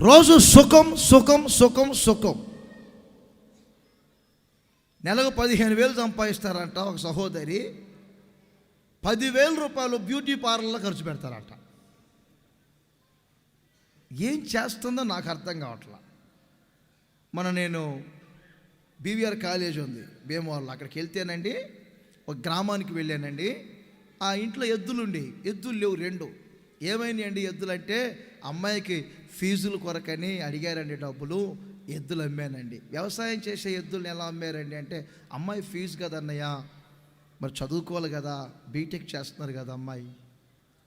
రోజు సుఖం సుఖం సుఖం సుఖం. నెలకు పదిహేను వేలు సంపాదిస్తారంట ఒక సహోదరి. పదివేల రూపాయలు బ్యూటీ పార్లర్లో ఖర్చు పెడతారంట. ఏం చేస్తుందో నాకు అర్థం కావట్లా. మన నేను బీవీఆర్ కాలేజ్ ఉంది భీమవరంలో. అక్కడికి వెళ్తేనండి ఒక గ్రామానికి వెళ్ళానండి. ఆ ఇంట్లో ఎద్దులుండి ఎద్దులు లేవు రెండు. ఏమైనాయండి ఎద్దులంటే అమ్మాయికి ఫీజుల కొరకని అడిగారండి డబ్బులు ఎద్దులు అమ్మానండి. వ్యవసాయం చేసే ఎద్దులను ఎలా అమ్మారండి అంటే అమ్మాయి ఫీజు కదన్నయ్య మరి చదువుకోవాలి కదా బీటెక్ చేస్తున్నారు కదా అమ్మాయి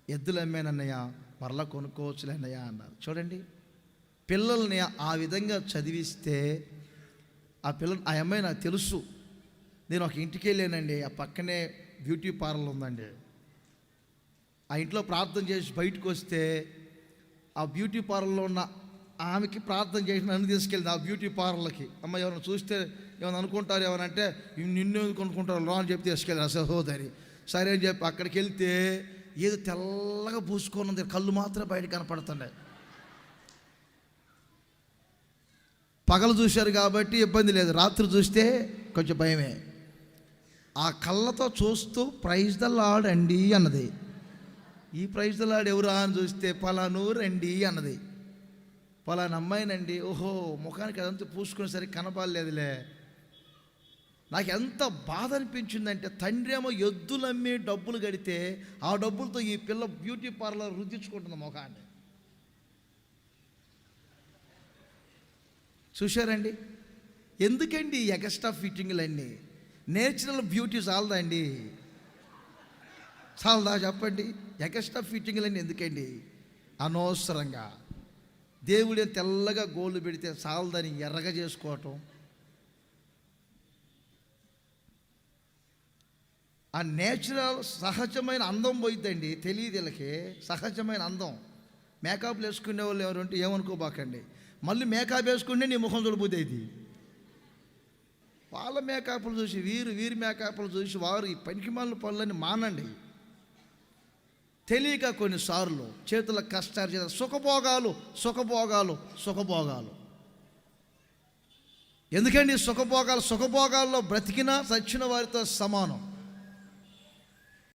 ఎద్దులు అమ్మానన్నయ్య మరలా కొనుక్కోవచ్చులే అన్నయ్య అన్నారు. చూడండి పిల్లల్ని ఆ విధంగా చదివిస్తే ఆ పిల్ల ఆ అమ్మాయి నాకు తెలుసు. నేను ఒక ఇంటికి వెళ్ళానండి ఆ పక్కనే బ్యూటీ పార్లర్ ఉందండి. ఆ ఇంట్లో ప్రార్థన చేసి బయటకు వస్తే ఆ బ్యూటీ పార్లర్లో ఉన్న ఆమెకి ప్రార్థన చేసి నన్ను తీసుకెళ్ళింది ఆ బ్యూటీ పార్లర్కి అమ్మ ఎవరైనా చూస్తే ఏమైనా అనుకుంటారు? ఏమనంటే నిన్ను ఎందుకు అనుకుంటారు? రా అని చెప్పి తీసుకెళ్ళి సహోదరి. సరే అని చెప్పి అక్కడికి వెళ్తే ఏదో తెల్లగా పూసుకొని ఉంది కళ్ళు మాత్రం బయట కనపడుతున్నాయి. పగలు చూశారు కాబట్టి ఇబ్బంది లేదు. రాత్రి చూస్తే కొంచెం భయమే. ఆ కళ్ళతో చూస్తూ ప్రైజ్ ద లాడ్ అండి అన్నది. ఈ ప్రైజ్లాడు ద ఎవరా? అని చూస్తే పలాను రండి అన్నది. పలానా అమ్మాయినండి ఓహో ముఖానికి అదంతా పూసుకుని సరే కనపాలేదులే నాకు ఎంత బాధ అనిపించిందంటే తండ్రి ఏమో ఎద్దులమ్మి డబ్బులు కడితే ఆ డబ్బులతో ఈ పిల్ల బ్యూటీ పార్లర్ రుద్దించుకుంటుంది ముఖాన్ని. చూశారండి? ఎందుకండి ఎగస్ట్రా ఫిట్టింగ్లన్నీ? నేచురల్ బ్యూటీ చాలదా అండి చాలదా చెప్పండి. ఎగస్ట్రా ఫిట్టింగ్లన్నీ ఎందుకండి? అనవసరంగా. దేవుడే తెల్లగా గోళ్ళు పెడితే చాలదని ఎర్రగా చేసుకోవటం. ఆ నేచురల్ సహజమైన అందం పోయిద్దండి. తెలియదు వీళ్ళకి. సహజమైన అందం. మేకప్లు వేసుకునే వాళ్ళు ఎవరు ఉంటే ఏమనుకోబాకండి. మళ్ళీ మేకప్ వేసుకుంటే నీ ముఖం చూడబోతే ఇది వాళ్ళ మేకప్లు చూసి వీరు వీరి మేకప్లు చూసి వారు ఈ పనికి మాలిన పనులని మానండి. తెలియక కొన్నిసార్లు చేతుల కష్టాలు చేత సుఖభోగాలు సుఖభోగాలు సుఖభోగాలు. ఎందుకండి సుఖభోగాలు సుఖభోగాల్లో బ్రతికినా చచ్చిన వారితో సమానం?